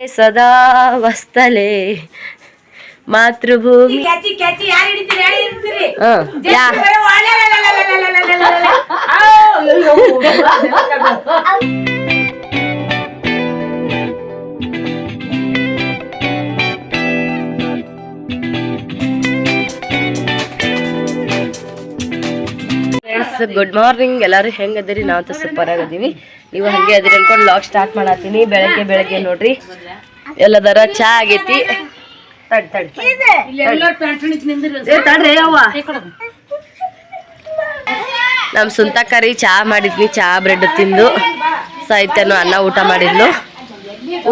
सदा वस्तले मातृभूमी या good morning ಎಲ್ಲರೂ ಹೆಂಗ್ ಅದೀರಿ? ನಾವಂತೂ ಸೂಪರ್ ಆಗಿದ್ದೀವಿ ನೀವು ಹಂಗೆ ಅದಿರಿ ಅನ್ಕೊಂಡು ಲಾಗ್ ಸ್ಟಾರ್ಟ್ ಮಾಡತ್ತೀನಿ ಬೆಳಗ್ಗೆ ಬೆಳಗ್ಗೆ ನೋಡ್ರಿ. ಎಲ್ಲದರ ಚಾ ಆಗೈತಿ. ತಡಿ ತಡಿ. ಕರಿ ತಡ್ರಿ ಅವ್ವ. ನಮ್ ಚಾ ಮಾಡಿದ್ವಿ. ಚಾ ಬ್ರೆಡ್ ತಿಂದು. ಸಾಹಿತ್ಯನು ಅನ್ನ ಊಟ ಮಾಡಿದ್ಲು.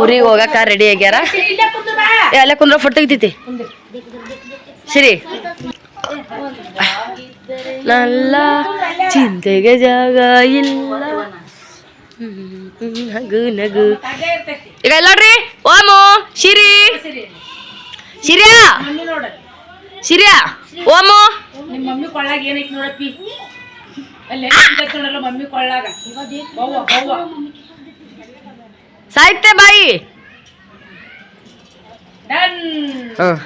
ಊರಿಗೆ ಹೋಗಕ ರೆಡಿ ಆಗ್ಯಾರ. ಎಲ್ಲ ಕುಂದ್ರ ಫೋಟೋ ತೆಗಿತೈತಿ. ಸರಿ. ನಲ್ಲ ಚಿಂತೆಗೆ ಜಾಗ ಇಲ್ಲ. ನಗು ನಗು. ಈಗ ಇಲ್ಲ ನೋಡ್ರಿ. ಓಮು ಶಿರಿ. ಶಿರ್ಯಾ. ಶಿರ್ಯಾ. ಓಮು. ನಿಮ್ಮ ಮಮ್ಮಿ ಕೊಳ್ಳಾಗ ಏನೈತಿ ನೋಡಪ್ಪಿ? ಅಲ್ಲಿ ನೋಡಲ್ಲ ಮಮ್ಮಿ ಕೊಳ್ಳಾಗ. ಸಾಹಿತ್ಯ ಬಾಯಿ. ಡನ್. ಹ್ಮ್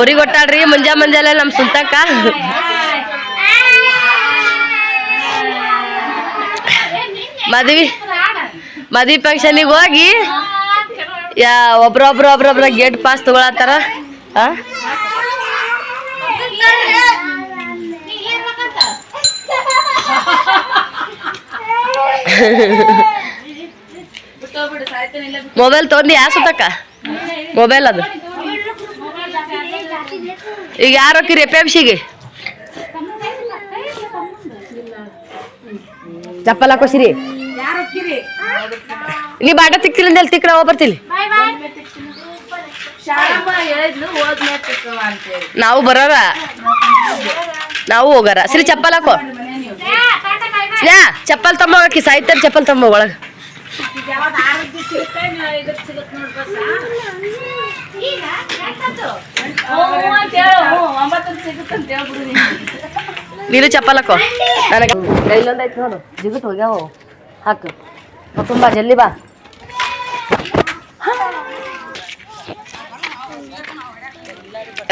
ಊರಿಗೆ ಒಟ್ಟಾಡ್ರಿ ಮುಂಜಾ ಮುಂಜಾನೆ ನಮ್ಮ ಸುಂತಕ್ಕ ಮದ್ವಿ ಮದ್ವಿ ಫಂಕ್ಷನಿಗೆ ಹೋಗಿ ಯಾ ಒಬ್ರೊಬ್ರು ಒಬ್ರೊಬ್ರ ಗೇಟ್ ಪಾಸ್ ತಗೊಳತ್ತಾರ. ಮೊಬೈಲ್ ತೊಗೊಂಡು ಯಾ ಸುತ್ತಕ್ಕ? ಮೊಬೈಲ್ ಅದು. ಈಗ ಯಾರು ಹೋಗಿರಿ ಎಫ್ ಎಂ ಸಿಗೆ ಚಪ್ಪಲ್ ಹಾಕೋಸಿರಿ ನೀ ಬಾಟ ತಿಕ್ತಿಲ್ಲ ಅಂತ ತಿಕ್ಕಡ ಹೋಗಿ ಬರ್ತಿಲ್ಲ. ನಾವು ಬರೋರ? ನಾವು ಹೋಗಾರ? ಸರಿ ಚಪ್ಪಲ್ ಹಾಕೋ ಯಾ ಚಪ್ಪಲ್ ತಮ್ಮ ಹೋಗಕ್ಕೆ ಸಾಯ್ತಾರ ಚಪ್ಪಲ್ ತಮ್ಮ ಒಳಗೆ. ಈಗ ನೀನು ಚಪ್ಪಲಕ್ಕೋ ನನಗೆ ಕೈಲೊಂದು ಐತೆ ನೋಡು ಜಿಗುಟ್ ಹೋಗ್ಯಾವ ಹಾಕು. ತುಂಬ ಜಲ್ದಿ ಬಾ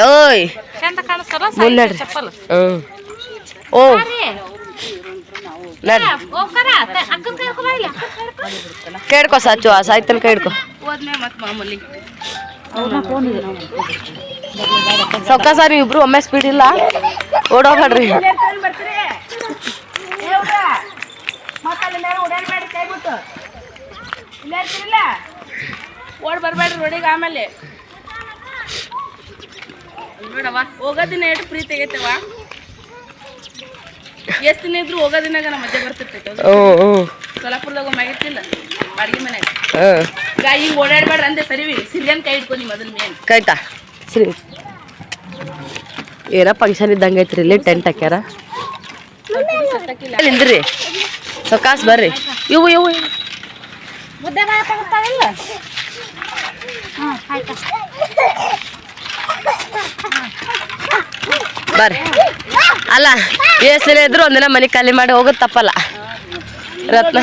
ಓಯ್. ಮುನ್ನಡ್ರಿ ಓ. ಕೇಳ್ಕೊ ಸಾಚು, ಆ ಸಾಯ್ತನ ಕೇಳ್ಕೊ ಮಾಮೂಲಿ ಸರ್ ಇಬ್ರು ಒಮ್ಮೆ ಸ್ಪೀಡ್ ಇಲ್ಲ. ಓಡೋಗ್ಬೇಡ್ರಿ. ಓಡ್ ಬರ್ಬೇಡ್ರಿ ರೋಡಿಗೆ ಆಮೇಲೆ. ನೋಡವ್ವ ಹೋಗೋದಿನ ಎಷ್ಟು ಪ್ರೀತಿ ಆಗೈತವ ಎಷ್ಟು ದಿನ ಇದ್ರು ಹೋಗೋದಿನಾಗ ನಮ್ಮ ಅಜ್ಜ ಬರ್ತಿರ್ತೈತೆ ಓ ಓ. ಸೊಲಾಪುರದಾಗ ಒಮ್ಮೆ ಆಗಿತ್ತಿಲ್ಲ ಬಾಡಿಗೆ ಮನ್ಯಾಗ ಹಾಂ. ಗಾ ಹಿಂಗೆ ಓಡಾಡ್ಬೇಡ್ರಿ ಅಂದೆ ಸರಿವಿ ಸಿರಿಯನ್ ಕೈ ಇಟ್ಕೊ ನಿಮ್ಮ ಮೊದಲು ಮೇನ್. ಕೈತಾ ಸರಿ. ಏನೋ ಫಂಕ್ಷನ್ ಇದ್ದಂಗೆ ಐತ್ರಿ ಇಲ್ಲಿ ಟೆಂಟ್ ಹಾಕ್ಯಾರ. ನಿಂದ್ರಿ ಸೊಕಾಸ್ ಬರ್ರಿ. ಇವು ಇವು. ಮುದ್ದೆ ಮಾಡಕ್ಕಾಗತ್ತಾವಿಲ್ಲ ಬರ್ರಿ. ಅಲ್ಲ ಎಷ್ಟು ದಿನ ಇದ್ರು ಒಂದಿನ ಮನೆ ಖಾಲಿ ಮಾಡಿ ಹೋಗೋದು ತಪ್ಪಲ್ಲ. ರತ್ನ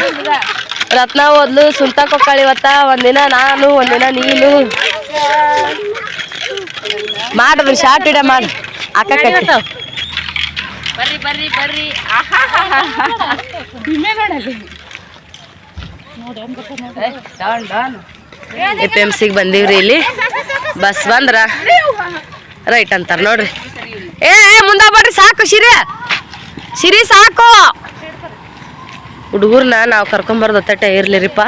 ರತ್ನ ಓದ್ಲು ಸುಂತ ಕೊಕ್ಕಳಿ ಇವತ್ತ. ಒಂದಿನ ನಾನು ಒಂದಿನ ನೀನು. ಮಾಡ್ರಿ ಶಾರ್ಟ್ ಇಡ ಮಾಡಿ. ಅಕ್ಕ ಬರ್ರಿ ಬರ್ರಿ ಬರ್ರಿ. ಆಹಾ ವಿಮೆ ನೋಡಲ್ಲಿ don don. A P M ಸಿಗೆ ಬಂದೀವ್ರಿ ಇಲ್ಲಿ. ಬಸ್ ಬಂದ್ರ. ರೈಟ್ ಅಂತಾರೆ ನೋಡ್ರಿ. ಏ ಮುಂದ ಬರ್ರಿ, ಸಾಕು ಸಿರಿ. ಸಿರಿ, ಸಾಕು. ಹುಡುಗರ್ನ ನಾವು ಕರ್ಕೊಂಬರ್ದು ಒತ್ತಟ್ಟೆ ಇರ್ಲಿರಿಪ್ಪ.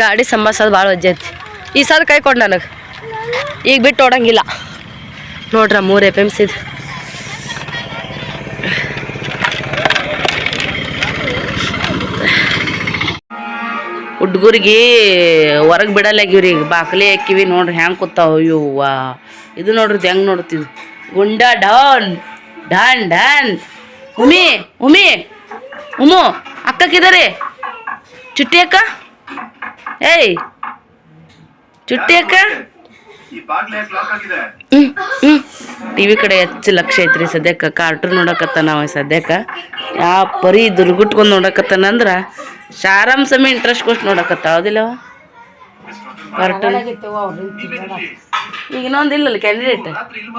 ಗಾಡಿ ಸಂಬಾಸೋದು ಭಾಳ ಐತಿ. ಈ ಸದ್ ಕೈ ಕೊಡು ನನಗೆ. ಈಗ ಬಿಟ್ಟು ಓಡಂಗಿಲ್ಲ. ನೋಡ್ರ, ಮೂರು ಎ ಪಿ ಎಂ ಸಿದ್ ಹುಡ್ಗುರಿಗೆ ಹೊರಗೆ ಬಿಡಲಾಗಿವ್ರಿ ಈಗ ಬಾಕಲಿ ಹಾಕಿವಿ ನೋಡ್ರಿ, ಹೆಂಗೆ ಕೂತಾವ. ಇವ್ವ ಇದು ನೋಡ್ರಿ ಹೆಂಗೆ ನೋಡ್ತೀವಿ. ಗುಂಡ ಡಾನ್ ಡಾನ್ ಡಾನ್. ಉಮಿ ಉಮಿ, ಉಮು ಅಕ್ಕಕ್ಕಿದ್ದಾರೆ ಚುಟ್ಟಿ ಅಕ್ಕ? ಏಯ್, ಚುಟ್ಟಿ ಅಕ್ಕ? ಟಿ ವಿ ಕಡೆ ಹೆಚ್ಚು ಲಕ್ಷ ಐತ್ರಿ ಸದ್ಯಕ್ಕೆ. ಕಾರ್ಟೂನ್ ನೋಡಕತ್ತ ನಾವು ಸದ್ಯಕ್ಕೆ. ಯಾವ ಪರಿ ದುರ್ಗುಟ್ಕೊಂಡು ನೋಡಕತ್ತಾನ ಅಂದ್ರೆ ಶಾರಾಮ್ ಸಮಿ ಇಂಟ್ರೆಸ್ಟ್ ಕೊಟ್ಟು ನೋಡಕತ್ತ ಕಾರ್ಟೂನ್ ಈಗ ಇನ್ನೊಂದು ಇಲ್ಲಲ್ಲ ಕ್ಯಾಂಡಿಡೇಟ್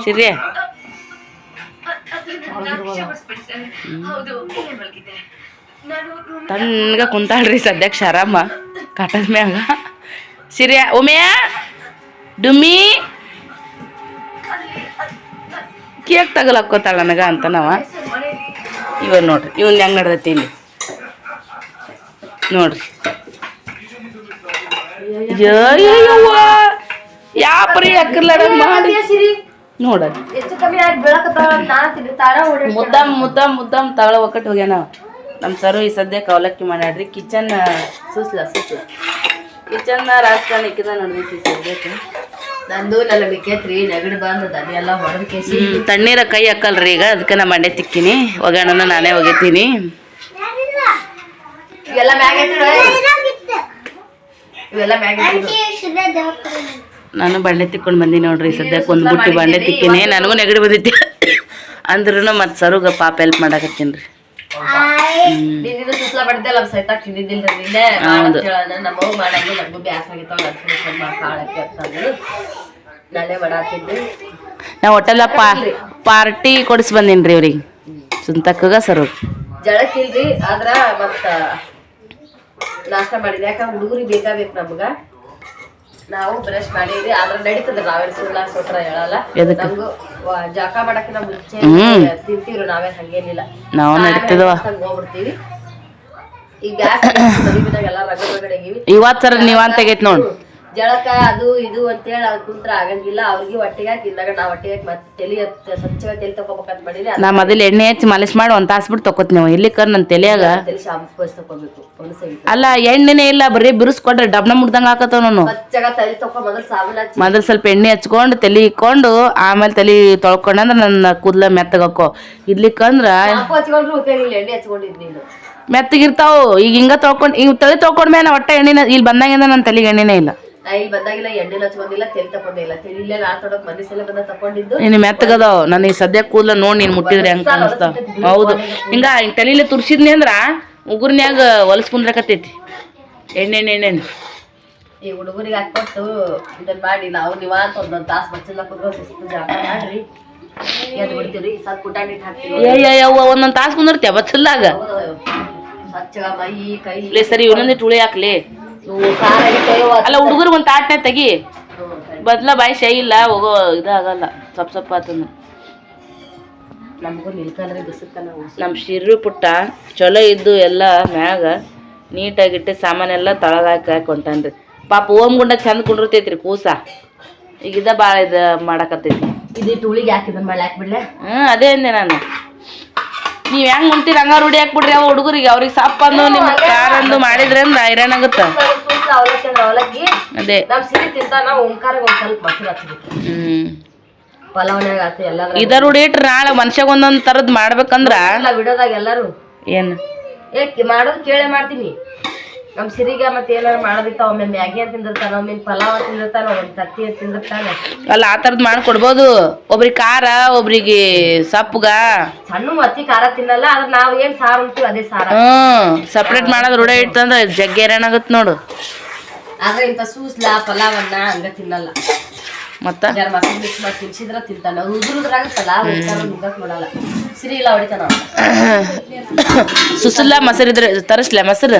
ಸಿರಿಯ ತಣ್ಣಗ ಕುಂತಾಳ್ರಿ ಸದ್ಯಕ್ಕೆ ಶರಾಮ. ಕಾಟದ ಮ್ಯಾಗ. ಸಿರಿಯ ಉಮೆಯ? ಡುಮಿ ಕೇಕ್ ತಗಲಕ್ಕೋತಾಳ ನನಗ ಅಂತ ನಾವ ಇವ ನೋಡ್ರಿ ಇವನ್ ಹೆಂಗ್ ನಡ್ದೈತಿ ಇಲ್ಲಿ? ನೋಡ್ರಿ. ಅಯ್ಯಯ್ಯವ್ವ ಯಾಪ್ರಿ ಅಕ್ಕರ್ಲಾಡ ಮಾಡಿ. ನೋಡ. ಮುದ್ದಾಮ್ ಮುದ್ದಾಮ್ ಮುದ್ದಾಮ್ ತಗೊಳ ಹೋಗ್ಯಾನ ನಮ್ಮ ಸರು ಈ ಸದ್ಯಕ್ಕೆ ಅವಲಕ್ಕಿ ಮಾಡ್ಯಾಡ್ರಿ ಕಿಚನ್ ಸುಸ್ಲ ಸುಸ್ಲ. ಕಿಚನ್ ರಾಜಕಾರಣ ಇಕ್ಕಿದ ನೋಡ್ಬೇಕು ಸದ್ಯಕ್ಕೆ ನಂದು ನನ್ನ ನೆಗಡಿ ಬಂದದ ಅದೆಲ್ಲ ಹೊಡೆದ ಕೇಸಿ. ತಣ್ಣೀರ ಕೈ ಹಾಕಲ್ರಿ ಈಗ. ಅದಕ್ಕೆ ನಾ ಮಂಡೆ ತಿಕ್ಕಿನಿ. ಒಗ್ಯಾಣನ ನಾನೇ ಒಗಿತೀನಿ. ಎಲ್ಲ ಮ್ಯಾಗ. ಇವೆಲ್ಲ ನಾನು ಬಂಡೆ ತಿಕ್ಕೊಂಡು ಬಂದೀನಿ ನೋಡ್ರಿ ಸದ್ಯಕ್ಕೆ ಒಂದು ಬುಟ್ಟಿ ಬಂಡೆ ತಿಕ್ಕಿನಿ. ನನಗೂ ನೆಗಡಿ ಬಂದಿತ್ತು ಅಂದ್ರೂ ಮತ್ತೆ ಸರುಗ ಪಾಪ ಹೆಲ್ಪ್ ಮಾಡಾಕತ್ತೀನಿ ರೀ. ನಾ ಒಟ್ಟೆಲ್ಲ ಪಾ ಪಾರ್ಟಿ ಕೊಡಿಸ್ ಬಂದೀನಿ ರೀ ಅವ್ರಿಗೆ ಸುಂತಕ್ಕಗ ಸರು ಜಳಕ್ಕಿಲ್ರಿ ಆದ್ರ ಮತ್ತ ನಾಷ್ಟ ಮಾಡಿದ್ವಿ ಯಾಕಂದ್ರೆ ಹುಡುಗರಿಗೆ ಬೇಕಾಗಬೇಕು ನಮ್ಗ. ನಾವು ಬ್ರಷ್ ಮಾಡಿದ್ವಿ ಆದ್ರೆ ನಡೀತದ ನಾವೇ ಸುಳ್ಳ ಸೋತ್ರ ಹೇಳಲ್ಲ? ನಮ್ಗೂ ಜಾಕ ಮಾಡಕ್ಕೆ ನಮ್ ಮುಂಚೆ ತಿಂತೀವ್ರು ನಾವೇನ್ ಹಂಗೇನಿಲ್ಲ. ನಾವು ನಡೀತದವ. ಹೋಗ್ಬಿಡ್ತೀವಿ. ಈಗ ಗ್ಯಾಸ್ ಎಲ್ಲ ರಗಡ್ ರಗಡ್ ಆಗಿವಿ. ಅಂತ ನೀವಂತ ತೆಗೈತಿ ನೋಡು. ಜಳಕ ಅದು ಇದು ಅಂತೇಳಿ ಅವ್ರ ಕುಂತ್ರ ಆಗಂಗಿಲ್ಲ. ಅವ್ರಿಗೆ ಹೊಟ್ಟಿಗೆ ತಿಂದಾಗ ನಾ ಹಾಕಿ ಮತ್ತೆ ತಲೆ ಸ್ವಚ್ಛವಾಗಿ ತಲೆ ತಗೋಬೇಕಂತ ಮಾಡೀನಿ ನಾ ಮೊದಲು ಎಣ್ಣೆ ಹಚ್ಚಿ ಮಾಲಿಶ್ ಮಾಡಿ ಒಂದು ತಾಸು ಬಿಟ್ಟು ತಕೋತ್ ನೀವು. ಇಲ್ಲಿ ಕರ್ ನನ್ನ ತಲೆಯಾಗ? ತಲೆ ಶಾಂಪು ಹಚ್ಚಿ ತಗೋಬೇಕು ಒಣಸಗಿ ಅಲ್ಲ ಎಣ್ಣೆನೇ ಇಲ್ಲ ಬರೀ ಬಿರುಸ್ಕೊಂಡ್ರೆ ಡಬ್ನ ಮುಡ್ದಂಗೆ ಹಾಕತ್ತವ ನಾನು. ಸ್ವಚ್ಛಗ ತಲೆ ತಗೋ ಮೊದಲು ಸಾಬೂನ್ ಹಚ್ಚಿ. ಮೊದಲು ಸ್ವಲ್ಪ ಎಣ್ಣೆ ಹಚ್ಕೊಂಡು ತಲೆ ಇಕ್ಕೊಂಡು ಆಮೇಲೆ ತಲೆ ತೊಳ್ಕೊಂಡಂದ್ರೆ ನನ್ನ ಕೂದಲ ಮೆತ್ತಗಕ್ಕೋ. ಇಡ್ಲಿಕ್ಕಂದ್ರ ಶಾಂಪು ಹಚ್ಕೊಂಡ್ರು ಉಪಯೋಗ ಇಲ್ಲ ಎಣ್ಣೆ ಹಚ್ಕೊಂಡಿದ್ ನೀನು. ಮೆತ್ತಗಿರ್ತಾವು. ಈಗ ಹಿಂಗ ತೊಳ್ಕೊಂಡು ಈಗ ತಲೆ ತೊಳ್ಕೊಂಡ್ಮೇಲೆ ಒಟ್ಟೆ ಎಣ್ಣೆನ ಇಲ್ಲಿ ಬಂದಾಗಿಂದ ನನ್ನ ತಲೆಗೆ ಎಣ್ಣೆನೇ ಇಲ್ಲ. ನಾ ಇಲ್ಲಿ ಬಂದಾಗಿಲ್ಲ ಎಣ್ಣೆ ಹಚ್ಕೊಂಡಿಲ್ಲ ತೆಲ್ ತಕೊಂಡಿಲ್ಲ ತೆಲಿ ಇಲ್ಲೇ ನಾ ತೊಡಕ್ ಮನೆ ಸಲ ಬಂದ ತಕೊಂಡಿದ್ದು. ನೀನು ಮೆತ್ತಗದಾವ. ನನಗೆ ಸದ್ಯ ಕೂದಲ ನೋಡಿ ನೀನು ಮುಟ್ಟಿದ್ರೆ ಹೆಂಗೆ ಕಾಣಿಸ್ತಾವ. ಹೌದು. ಹಿಂಗ. ಹಿಂಗೆ ತುರ್ಸಿದ್ನಿ ಅಂದ್ರ ಉಗುರ್ನ್ಯಾಗ ಹೊಲಸ್ ಕುಂದ್ರಕತ್ತೈತಿ. ಎಣ್ಣೆ ಎಣ್ಣೆ ಎಣ್ಣೆ ಈ ಹುಡುಗರಿಗೆ ಹಾಕೊಟ್ಟು ಇದನ್ನ ಮಾಡಿ ನಾವು ನಿವಾಂತ ಒಂದೊಂದ್ ತಾಸ್ ಬಚ್ಚಲ್ಲ ಕುಂದ್ರ ಜಾಗ ಮಾಡ್ರಿ. ಎದ್ದು ಪುಟಾಣಿ ಹಾಕ್ತೀವಿ. ಒಂದೊಂದು ತಾಸು ಕುಂದಿರ್ತೀಯ ಬಚ್ಚಲ್ದಾಗ ಸ್ವಚ್ಛ ಮೈ ಕೈ. ಸರಿ ಇನ್ನೊಂದಿಟ್ಟು ಉಳಿ ಹಾಕ್ಲಿ. ಅಲ್ಲ ಹುಡುಗರು ಒಂದು ತಾಟ್ನೆ ತೆಗಿ. ಬದ್ಲ ಬಾಯಿ ಶೈ ಇಲ್ಲ ಹೋಗೋ ಇದಾಗಲ್ಲ ಸಪ್ ಸಪ್ಪ ಆತಂದು. ನಮಗೂ ನಿಲ್ಕಲ್ರಿ ಬಿಸುತ್ತ ನಮ್ಮ ಶಿರ್ರು ಪುಟ್ಟ ಚಲೋ ಇದ್ದು ಎಲ್ಲ ಮ್ಯಾಗ ನೀಟಾಗಿಟ್ಟು ಸಾಮಾನೆಲ್ಲ ತಳಗಾಕ ಹೊಂಟಾನ್ರಿ. ಪಾಪ ಓಮ್ ಗುಂಡ ಚಂದ ಕುಂಡಿರ್ತೈತ್ರಿ ಕೂಸ. ಈಗ ಇದ ಭಾಳ ಇದು ಮಾಡಕತ್ತೈತಿ. ಇದಿಟ್ಟು ಹುಳಿಗೆ ಹಾಕ್ಬಿಡ್ಲೆ ಹ್ಞೂ ಅದೇ ಅಂದೆ ನಾನು. ನೀವು ಹೆಂಗ್ ಉಂತೀರಿ ಹಂಗ ರೂಢಿ ಹಾಕ್ಬಿಡ್ರಿ ಅವ ಹುಡುಗರಿಗೆ. ಅವ್ರಿಗೆ ಆಗುತ್ತ. ಅವಲಕ್ಕಿ ಅದೇ. ನಮ್ ಸಿರಿ ತಿಂತ ನಾವು ಓಂಕಾರಿಗೆ ಸ್ವಲ್ಪ ಮೊಸರು ಹಚ್ಬೇಕು ಹ್ಮ್. ಇದ ರೂಢಿ ಇಟ್ರೆ ನಾಳೆ ಮನುಷ್ಯಾಗ ಒಂದೊಂದ್ ತರದ್ ಮಾಡ್ಬೇಕಂದ್ರ? ಏನು? ಮಾಡೋದು ಕೇಳೇ ಮಾಡ್ತೀನಿ. ನಮ್ ಸಿರಿಗ ಮತ್ತೆ ಏನಾರು ಮಾಡೋದಿತ್ತ ಒಮ್ಮೆ ಮ್ಯಾಗಿ ಅಂತ ತಿಂದಿರ್ತಾನ ಒಮ್ಮೆ ಪಲಾವ್ ತಿಂದಿರ್ತಾನೆ ತಿಂದಿರ್ತಾನ ಒಮ್ಮೆ ತತ್ತಿ ತಿಂದಿರ್ತಾನೆ ತಿಂದಿರ್ತಾನ? ಅಲ್ಲ ಆ ಥರದ್ದು ಮಾಡ್ಕೊಡ್ಬೋದು. ಒಬ್ರಿಗೆ ಖಾರ ಒಬ್ರಿಗೆ ಸಪ್ಪಗ. ಸಣ್ಣ ಮತ್ತಿ ಖಾರ ತಿನ್ನಲ್ಲ ಆದ್ರೆ ನಾವ್ ಏನ್ ಸಾರು ಅಂತೀವಿ ಅದೇ ಸಾರ. ಹ್ಮ್ ಸಪ್ರೇಟ್ ಮಾಡೋದು ರೂಢ ಇಟ್ಟಂದ್ರೆ ಜಗ್ಗಿ ಏನಾಗುತ್ತೆ ನೋಡು. ಆದ್ರೆ ಇಂಥ ಸೂಸ್ಲ ಪಲಾವನ್ನ ಹಂಗ ತಿನ್ನಲ್ಲ. ಮತ್ತೆ? ಯಾರು ಮಸಾಲೆ ಮಿಕ್ಸ್ ಮಾಡಿ ತಿನ್ಸಿದ್ರ ತಿಂತಾನ. ಉದುರುದ್ರಾಗತ್ತಲ್ಲ ಪಲಾವ್ ನೋಡಲ್ಲ ಸಿರಿ ಇಲ್ಲ ಹೊಡಿತಾನ ಸುಸಲ್ಲ ಮೊಸರು ಇದ್ರೆ ತರಿಸ್ಲ ಮೊಸರು.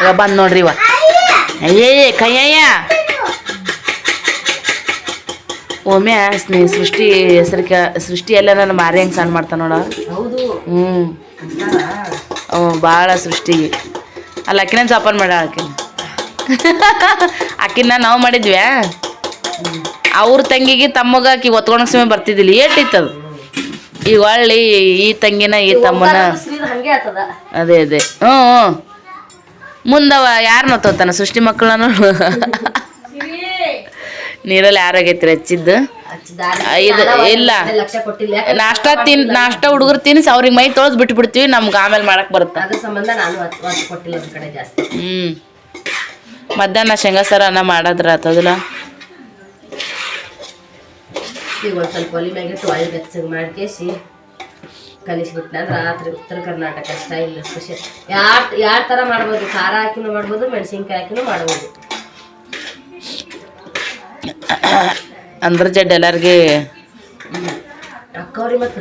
ಇವಾಗ ಬಂದ್ ನೋಡ್ರಿ ಇವ. ಅಯ್ಯಯ್ಯ ಕಯ್ಯಯ್ಯ ಒಮ್ಮೆ ಸೃಷ್ಟಿ ಹೆಸರಿಕ ಸೃಷ್ಟಿ ಎಲ್ಲ ನಾನು ಮಾರಿ ಹೆಂಗೆ ಸಣ್ಣ ಮಾಡ್ತಾನ ನೋಡ. ಹ್ಞೂ ಸೃಷ್ಟಿ ಭಾಳ ಸೃಷ್ಟಿಗೆ ಅಲ್ಲ ಅಕ್ಕಿನ ಜೋಪಾನ ಮಾಡ ಆಕಿನ ಆಕಿನ ನಾವು ಮಾಡಿದ್ವಿ ಅವ್ರ ತಂಗಿಗೆ ತಮ್ಮಗ ಆಕಿ ಒತ್ಕೊಂಡ ಸಮಯ ಬರ್ತಿದ್ದಿಲ್ಲ ಏಟಿತ್ತದು ಈಗ ಒಳ್ಳಿ ಈ ತಂಗಿನ ಈ ತಮ್ಮನ. ಅದೇ ಅದೇ. ಹ್ಞೂ ಹ್ಞೂ. ಮುಂದವ ಯಾರನ್ನ ತೋತಾನ ಸೃಷ್ಟಿ ಮಕ್ಕಳನ್ನು ನೀರಲ್ಲಿ ಯಾರಾಗೈತ್ರಿ ಹಚ್ಚಿದ್ದು? ಇದು ಇಲ್ಲ. ನಾಷ್ಟ ತಿನ್ ನಾಷ್ಟ ಹುಡುಗರು ತಿನ್ಸಿ ಅವ್ರಿಗೆ ಮೈ ತೊಳೆದು ಬಿಟ್ಬಿಡ್ತೀವಿ ನಮ್ಗೆ ಆಮೇಲೆ ಮಾಡಕ್ ಬರುತ್ತೆ? ಹ್ಞೂ ಮಧ್ಯಾಹ್ನ ಶೇಂಗಾ ಸಾರ ಅನ್ನ ಮಾಡದ್ರ ಆತದಲ್ಲ. ಈಗ ಒಂದ್ ಸ್ವಲ್ಪ ಒಲಿ ಮ್ಯಾಗೆ ಒಳ್ಳೆ ಬೆಚ್ಚಗೆ ಮಾಡ್ಕೇಸಿ ಕಲಿಸ್ಬಿಟ್ನ ಅಂದ್ರೆ ರಾತ್ರಿ ಉತ್ತರ ಕರ್ನಾಟಕ ಸ್ಟೈಲ್ ಸ್ಪೆಷಲ್ ಯಾರ್ ಯಾರ್ ತರ ಮಾಡ್ಬೋದು? ಖಾರ ಹಾಕಿನೂ ಮಾಡ್ಬೋದು ಮೆಣಸಿನ್ಕಾಯಿ ಹಾಕಿನೂ ಮಾಡ್ಬೋದು. ಅಂದ್ರ ಜಡ್ ಎಲ್ಲಾರ್ಗೆ ಅಕ್ಕವ್ರಿ ಮತ್ತೆ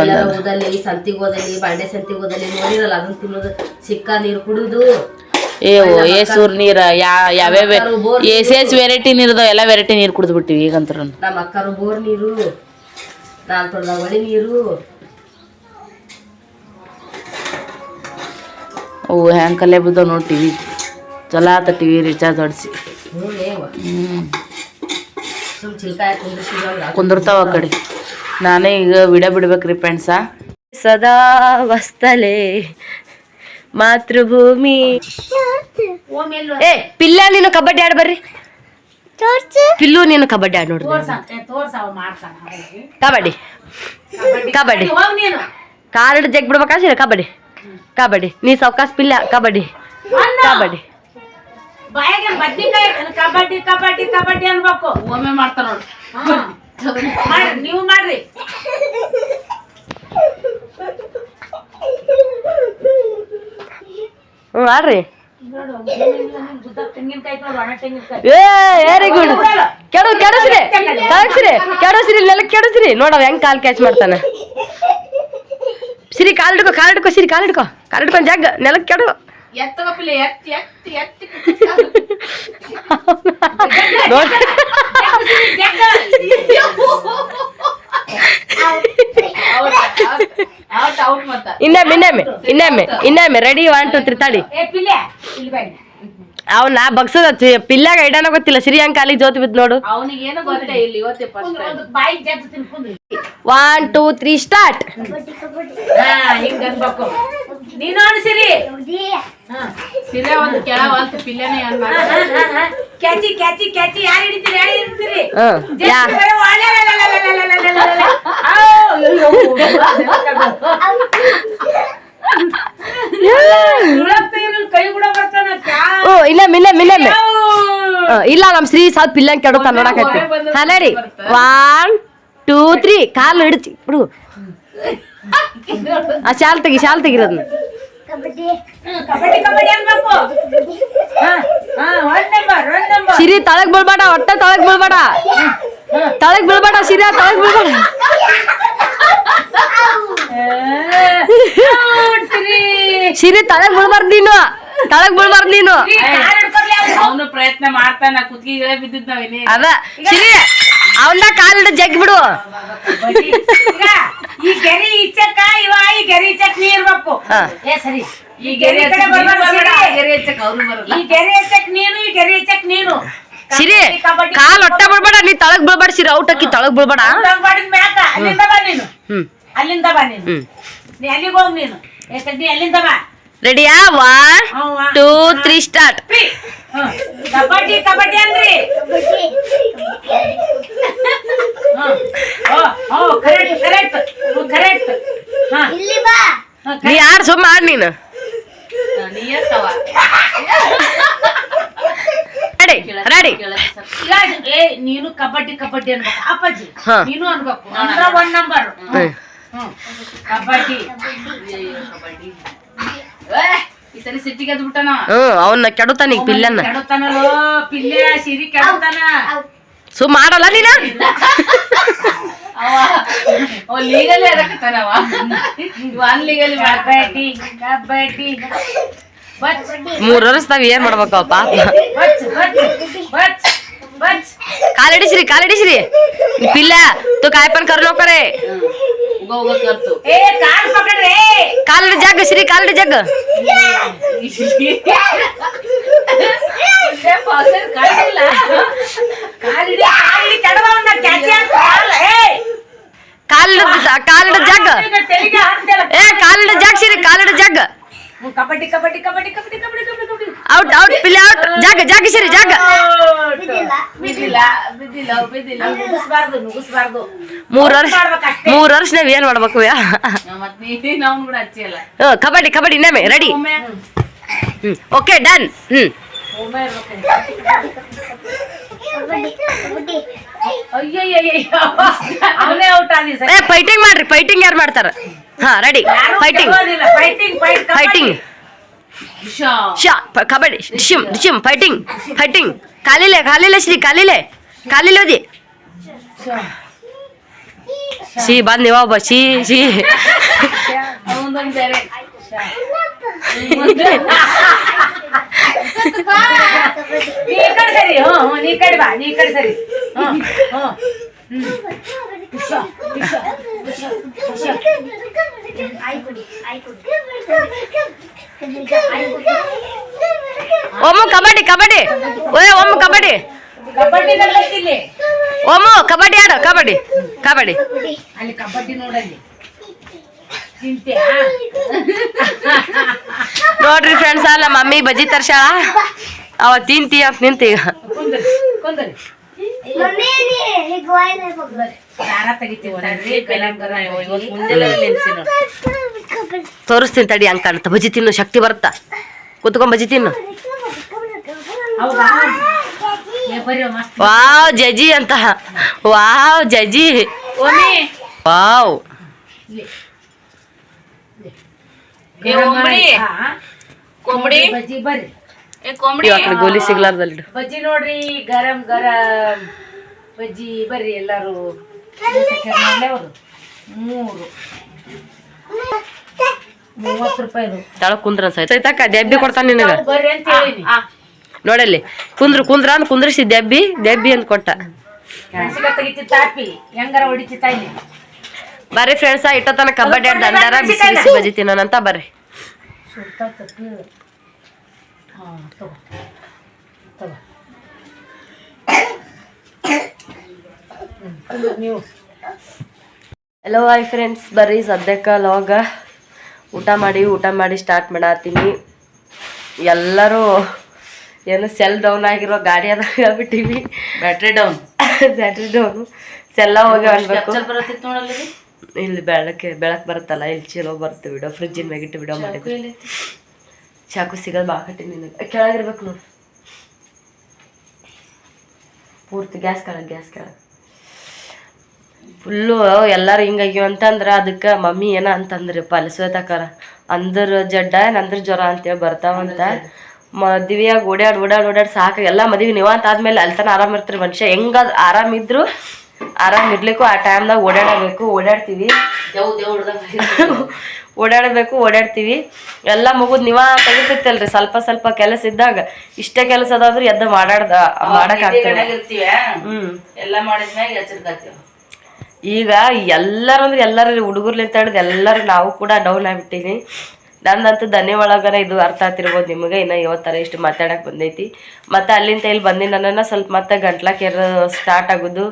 ಎಲ್ಲರೂ ಓದಲ್ಲಿ ಸಂತಿಗೆ ಓದಲ್ಲಿ ಬಾಂಡೆ ಸಂತಿಗೆ ಓದಲ್ಲಿ ನೋಡಿರಲ್ಲ ಅದನ್ನ ತಿನ್ನೋದು ಸಿಕ್ಕ ನೀರು ಕುಡಿದು. ಏ ಓ ಏ ಸೂರ್ ನೀರ ಯಾ ಯಾವ್ಯಾವ ಎಸ್ ಎಸ್ ವೆರೈಟಿ ನೀರ್ದಾವ ಎಲ್ಲ ವೆರೈಟಿ ನೀರು ಕುಡಿದ್ಬಿಟ್ಟಿವಿ ಬಿಟ್ಟಿವಿ ಈಗಂತ್ರ. ನಮ್ಮ ಅಕ್ಕರು ಬೋರ್ ನೀರು ನಾಲ್ ತೊಳ್ದ ಒಳಿ ನೀರು. ಅವು ಹ್ಯಾಂಗ್ ಕಲೆ ಬಿದ್ದಾವ ನೋಡಿ ಟಿವಿ. ಚಲೋ ಆತ ಟಿವಿ ರಿಚಾರ್ಜ್ ಹೊಡಿಸಿ. ಏವ ಕುಂದಿರ್ತಾವ ಆ ಕಡೆ. ನಾನೇ ಈಗ ವಿಡಿಯೋ ಬಿಡ್ಬೇಕ್ರಿ ಫ್ರೆಂಡ್ಸ ಸದಾ ವಸ್ತಲೆ ಮಾತೃಭೂಮಿ. ಏ ಪಿಲ್ಲ ನೀನು ಕಬಡ್ಡಿ ಆಡ್ ಬರ್ರಿ. ಪಿಲ್ಲು ನೀನು ಕಬಡ್ಡಿ ಆಡ್ ನೋಡ್ರಿ. ಕಬಡ್ಡಿ. ಕಬಡ್ಡಿ. ಕಾರ್ಡ್ ನೀನು ಕಾರಡ್ ಜಗ್ ಬಿಡ್ಬೇಕಾ? ಕಬಡ್ಡಿ. ಕಬಡ್ಡಿ. ನೀ ಸಾವಕಾಶ ಪಿಲ್ಲ ಕಬಡ್ಡಿ. ಕಬಡ್ಡಿ. ಕಬಡ್ಡಿ ಕಬಡ್ಡಿ ಕಬಡ್ಡಿ ಅನ್ಬೇಕು. ಒಮ್ಮೆ ಮಾಡ್ತಾರ ನೋಡಿ. ಹಾ. ನೀವು ಮಾಡ್ರಿ. ಹ್ಞೂ ಆಡ್ರಿ. ಏ ವೆರಿ ಗುಡ್ ಕೆಡು ಕೆಡಸ್ರಿ. ಕೆಡಸ್ರಿ ಕೆಡಸ್ರಿ ಇಲ್ಲೆಲ್ಲ ಕೆಡಸ್ರಿ. ನೋಡವ ಹೆಂಗ್ ಕಾಲ್ ಕ್ಯಾಚ್ ಮಾಡ್ತಾನ. ಸಿರಿ ಕಾಲ್ ಹಿಡ್ಕೊ ಕಾಲ್ ಹಿಡ್ಕೊ ಸಿರಿ ಕಾಲ್ ಹಿಡ್ಕೊ. ಕಾಲ್ ಹಿಡ್ಕೊಂಡ್ ಜಗ್ ನೆಲಕ್ ಕೆಡು. ಎತ್ತಗಪ್ಲೆ ಎತ್ತಿ ಎತ್ತಿ ಎತ್ತಿ ನೋಡ್ ಔಟ್ ಔಟ್ ಮತ್ತ ಇನ್ನೊಮ್ಮೆ ಇನ್ನೊಮ್ಮೆ ಇನ್ನೊಮ್ಮೆ ಇನ್ನೊಮ್ಮೆ ರೆಡಿ ಒನ್ ಟು ತ್ರೀ ತಡಿ. ಅವ್ನ ಬಗ್ಸದ ಪಿಲ್ಲಾಗ ಐಡಾನ ಗೊತ್ತಿಲ್ಲ ಸಿರಿ ಹಂಗ ಕಾಲಿಗೆ ಜೋತಿ ಬಿದ್ದು ನೋಡು. ಒನ್ ಟೂ ತ್ರೀ ಸ್ಟಾರ್ಟ್ ನೀನು ಒಂದು ಕ್ಯಾಚಿ ಕ್ಯಾಚಿ ಕ್ಯಾಚಿ ಓ ಇಲ್ಲ ಮಿಲ್ಲ ಮಿಲ್ಲ ಇಲ್ಲ. ನಮ್ ಶ್ರೀ ಸಾತ್ ಪಿಲ್ಲಂಗ್ ಕೆಡೋತ ನೋಡಕತ್ತಿ ಹಲರಿ ಒನ್ ಟೂ ತ್ರೀ ಕಾಲು ಹಿಡಿತಿ ಬಿಡು. ಆ ಶಾಲ್ ತೆಗಿ ಶಾಲ್ ತೆಗಿರೋದನ್ನ ಸಿರಿ ತಳಗ್ ಬೀಳ್ಬೇಡ ಹೊಟ್ಟೆ ತಳಗ್ ಬೀಳ್ಬೇಡ. ತಳಗ್ ಬೀಳ್ಬೇಡ ಸಿರಿಯ ತಳಗ್ ಬೀಳ್ಬೇಡ. ಸಿರಿ ತಳಗ್ ಬೀಳ್ಬಾರ್ದು ನೀನು. ತಳಗ್ ಬಿಡ್ಬಾರ್ದು ನೀನು. ಅವನು. ಪ್ರಯತ್ನ ಮಾಡ್ತಾನ ಬಿದ್ದಿದ್ ನಾವೇನೇ ಅದ. ಸಿರಿ ಅವನ್ನ ಕಾಲಿಡ ಜಗ್ ಬಿಡು. ಈ ಗೆರಿ ಇಚ್ಚಕ್ಕ ಇವ ಈ ಗೆರಿ ಇಚ್ಚಕ್ ನೀ ಇರ್ಬೇಕು. ಏ ಸರಿ. ಈ ಗೆರೆ ಈ ಕಡೆ ಬರ್ಬೇಡ, ಬರ್ಬೇಡ ಸಿರಿ. ಅವ್ರು ಬರಲ್ಲ. ಈ ಗೆರಿ ಇಚ್ಚಕ್ ನೀನು ಈ ಗೆರಿ ಇಚ್ಚಕ್ ನೀನು. ಸಿರಿ ಕಾಲ್ ಒಟ್ಟ ಬಿಡ್ಬೇಡ ನೀ ತಳಗ್ ಬಿಡ್ಬೇಡ ಸಿರಿ ಔಟ್ ಹಾಕಿ ತಳಗ್ ಬಿಡ್ಬೇಡ ಹಂಗ್ ಮಾಡಿದ್ ಮ್ಯಾಕ. ಅಲ್ಲಿಂದ ಬಾ ನೀನು. ಹ್ಮ್. ಅಲ್ಲಿಂದ ಬಾ ನೀನು. ನೀ ಅಲ್ಲಿಗೆ ಹೋಗ್ ನೀನು. ಯಾಕಂದ್ರೆ ನೀ ಅಲ್ಲಿಂದ ಬಾ. ರೆಡಿಯಾ one. Two three start. Kabaddi kabaddi ಅಂದ್ರಿ. Correct correct. ಕರೆಕ್ಟ್. ನೀ ಯಾರು ಸುಮ್ಮ ಆಡ್ ನೀನು? ರೆಡಿ ರೆಡಿ ನೀನು ಕಬಡ್ಡಿ ಕಬಡ್ಡಿ ಅನ್ಬೇಕು. ಅಪ್ಪಾಜಿ ನೀನು ಅನ್ಬೇಕು. ಅಂದ್ರ ಒಂದ್ ನಂಬರ್ ಕಬಡ್ಡಿ. ಏ, ಈ ಸರಿ ಸಿಟ್ಟಿಗೆ ಎದ್ದು ಬಿಟ್ಟನ. ಹ್ಮ್ ಅವನ್ನ ಕೆಡುತ್ತಾನ ಈಗ ಪಿಲ್ಲನ್ನ. ಕೆಡುತ್ತಾನಲ್ಲೋ ಪಿಲ್ಲೆ ಸಿರಿ ಕೆಡುತ್ತಾನ. ಸುಮ್ಮ ಮಾಡಲ್ಲ ನೀನ? ಅವ ಲೀಗಲಿ ಅದಕ್ಕತ್ತಾನವ ಕಬಡ್ಡಿ ಕಬಡ್ಡಿ. ಮೂರ್ ಏನ್ ಮಾಡ್ಬೇಕವ ಪಾಪ कालडीश्री कालडीश्री पिल्ला तो काय पण कर लवकर आहे कालड जग श्री कालड जग कालड कालड जग ए कालड जग श्री कालड जग ಕಬಡ್ಡಿ ಕಬಡ್ಡಿ ಕಬಡ್ಡಿ ಕಬಡ್ಡಿ ಕಬಡ್ಡಿ ಕಬಡ್ಡಿ ಕಬಡ್ಡಿ. ಔಟ್ ಔಟ್ ಪಿಲ್ಲ ಔಟ್ ಜಾಗ ಜಾಗ ಸರಿ ಜಾಗ. ಬಿದ್ದಿಲ್ಲ ಬಿದ್ದಿಲ್ಲ. ಬಿದ್ದಿಲ್ಲ ನುಗ್ಗಿಸ್ಬಾರ್ದು ನುಗ್ಗಿಸ್ಬಾರ್ದು ಮೂರ್ ವರ್ಷ ಮೂರು ಮೂರ್ ವರ್ಷ ನಾವ್ ಏನ್ ಮಾಡ್ಬೇಕು ಯಾ? ನಾವು ಕೂಡ ಹಚ್ಚಿಯಲ್ಲ ಕಬಡ್ಡಿ ಕಬಡ್ಡಿ ಇನ್ನೊಮ್ಮೆ ರೆಡಿ ಓಕೆ ಡನ್ ಹ್ಮ್. ಏ ಫೈಟಿಂಗ್ ಮಾಡ್ರಿ ಫೈಟಿಂಗ್ ಯಾರು ಮಾಡ್ತಾರ? ಹಾ ರೆಡಿ ಫೈಟಿಂಗ್ ಫೈಟಿಂಗ್ ಶಾ. ಕಬಡ್ಡಿ ಡಿಶಿಮ್ ಡಿಶಿಮ್ ಫೈಟಿಂಗ್ ಫೈಟಿಂಗ್ ಕಾಲಿಲೆ ಕಾಲಿಲೆ ಶ್ರೀ ಕಾಲಿಲೆ. ಕಾಲಿಲೆ ಓದಿ. ಸಿ ಬಂದ್ ನೀವ ಒಬ್ಬ ಸಿ ಸಿ ನೀ ಈ ಕಡೆ ಸರಿ ಹ್ಞೂ ಹ್ಞೂ ನೀ ಈ ಕಡೆ ಬಾ ನೀ ಈ ಕಡೆ ಸರಿ ಹ್ಞೂ ಹ್ಞೂ ಒಮ್ಮು ಕಬಡ್ಡಿ ಕಬಡ್ಡಿ. ಓಯ್ ಒಮ್ಮು ಕಬಡ್ಡಿ. ಒಮ್ಮು ಕಬಡ್ಡಿ ಆಡು ಕಬಡ್ಡಿ ಕಬಡ್ಡಿ. ಅಲ್ಲಿ ಕಬಡ್ಡಿ ನೋಡಲ್ಲಿ. ನೋಡ್ರಿ ಫ್ರೆಂಡ್ಸ್ ಅಲ್ಲ ಮಮ್ಮಿ ಬಜ್ಜಿ ತರ್ಸಾಳ ಅವ ತಿಂತಿ ಅಂತ ನಿಂತಿ ಈಗ ತೋರಿಸ್ತೀನಿ ತಡಿ ಹಂಗೆ ಕಾಣುತ್ತ. ಬಜ್ಜಿ ತಿನ್ನು ಶಕ್ತಿ ಬರುತ್ತಾ? ಕುತ್ಕೊಂಡ್ ಬಜ್ಜಿ ತಿನ್ನು. ವಾವ್ ಜಜಿ ಅಂತ. ವಾವ್ ಜಜಿ ಓಮಿ ಕೊಂಬಡಿ ಕೊಂಬಡಿ ಬಜ್ಜಿ ಬರ್ರಿ. ಏ ಕೊಂಬಡಿ ಇವಾಗ ಗೋಲಿ ಸಿಗ್ಲಾರ್ದಲ್ಲಿ ಬಜ್ಜಿ ನೋಡ್ರಿ ಗರಂ ಗರಂ. ಬಜ್ಜಿ ಬರ್ರಿ ಎಲ್ಲಾರು. ಅವರು ಮೂರು. ಮೂವತ್ತು ಕುಂದ್ರ ಕೊಡ್ತಾನ ನಿನಗ. ಬರ್ರಿ ಅಂತ ಹೇಳಿನಿ. ನೋಡಲ್ಲಿ ಕುಂದ್ರು ಕುಂದ್ರ ಅಂತ ಕುಂದ್ರಿಸಿ ದೆಬ್ಬಿ ದೆಬ್ಬಿ ಅಂತ ಕೊಟ್ಟ. ಮೆಣಸಿನ ತೆಗಿತಿ ಇಟ್ಟ ತನಕ ಬರ್ರಿ ಫ್ರೆಂಡ್ಸ್ ಕಬಡ್ಡಿ ಆಡ್ ದಂಡಾರ ಬಿಸಿ ಬಿಸಿ ತಿನ್ನೋಣಂತ ಬರ್ರಿ. ಸುಡ್ತಾ ತಪ್ಪಿ ಹಾಂ ತಗೋ. ತಗೋ. ಹ್ಮ್, ನೀವು. ಹಲೋ ಹಾಯ್ ಫ್ರೆಂಡ್ಸ್ ಬರ್ರಿ ಸದ್ಯಕ್ಕೆ ಲಾಗ ಊಟ ಮಾಡಿ ಊಟ ಮಾಡಿ ಸ್ಟಾರ್ಟ್ ಮಾಡತ್ತೀನಿ ಎಲ್ಲರೂ ಏನು ಸೆಲ್ ಡೌನ್ ಆಗಿರೋ ಗಾಡಿ ಅದ ಹೇಳ್ಬಿಟ್ಟಿವಿ. ಬ್ಯಾಟ್ರಿ ಡೌನ್ ಬ್ಯಾಟ್ರಿ ಡೌನ್ ಸೆಲ್ಲ ಹೋಗಿ ಅನ್ಬೇಕು. ಇಲ್ಲಿ ಬೆಳಕ್ಕೆ ಬೆಳಕ್ ಬರುತ್ತಲ್ಲ ಇಲ್ಲಿ ಚಲೋ ಬರುತ್ತೆ ವಿಡಿಯೋ ಫ್ರಿಜ್ಜಿನ ಮ್ಯಾಗಿಟ್ಟು ವಿಡಿಯೋ ಮಾಡಿದ್ವಿ ಚಾಕು ಸಿಗೋದು ಬಾಕಟ್ಟಿ ನಿನಗೆ. ಕೆಳಗಿರ್ಬೇಕು ನೋಡಿ. ಪೂರ್ತಿ ಗ್ಯಾಸ್ ಕೆಳಗೆ ಗ್ಯಾಸ್ ಕೆಳಗೆ. ಫುಲ್ಲು ಎಲ್ಲಾರು ಹಿಂಗಾಗ್ಯವ ಅಂತಂದ್ರೆ ಅದಕ್ಕೆ ಮಮ್ಮಿ ಏನ ಅಂತಂದ್ರೆ ಶ್ವೇತಾಕಾರ ಅಂದ್ರ ಜಡ್ಡ ನಂದ್ರ ಜ್ವರ ಅಂತೇಳಿ ಬರ್ತಾವಂತ ಮದುವೆಯಾಗಿ ಓಡಾಡಿ ಓಡಾಡಿ ಓಡಾಡಿ ಸಾಕು ಎಲ್ಲ ಮದ್ವೆ ನಿವಾಂತ ಆದ್ಮೇಲೆ ಅಲ್ಲಿ ತನ ಆರಾಮ ಇರ್ತಾರೆ ಮನುಷ್ಯ. ಹೆಂಗ ಆರಾಮಿದ್ರು ಆರಾಮ್ ಇರ್ಲಿಕ್ಕೂ ಆ ಟೈಮ್ದಾಗ ಓಡಾಡಬೇಕು ಓಡಾಡ್ತೀವಿ. ಓಡಾಡಬೇಕು ಓಡಾಡ್ತೀವಿ. ಎಲ್ಲ ಮುಗಿದ್ ನೀವ ತೆಗಿತಿರ್ತಲ್ರಿ ಸ್ವಲ್ಪ ಸ್ವಲ್ಪ ಕೆಲಸ ಇದ್ದಾಗ. ಇಷ್ಟೇ ಕೆಲಸ ಅದಾದ್ರೂ ಎದ್ದ ಮಾಡಾಡ್ದ ಮಾಡಕ್ ಹ್ಮ್. ಎಲ್ಲ ಮಾಡಿದ್ಮ್ಯಾಗ ಈಗ ಎಲ್ಲರಂದ್ರೆ ಎಲ್ಲರೂ ಹುಡುಗರ್ಲಿಂತ ಹಿಡಿದು ಎಲ್ಲರೂ ನಾವು ಕೂಡ ಡೌನ್ ಆಗ್ಬಿಟ್ಟಿನಿ ನಂದಂತೂ ದನಿ ಒಳಗನ ಇದು ಅರ್ಥ ಆಗ್ತಿರ್ಬೋದು ನಿಮಗೆ. ಇನ್ನು ಥರ ಇಷ್ಟು ಮಾತಾಡೋಕೆ ಬಂದೈತಿ. ಮತ್ತು ಅಲ್ಲಿಂದ ಇಲ್ಲಿ ಬಂದಿ ನನ್ನ ಸ್ವಲ್ಪ ಮತ್ತೆ ಗಂಟ್ಲ ಕೆರ ಸ್ಟಾರ್ಟ್ ಆಗೋದು.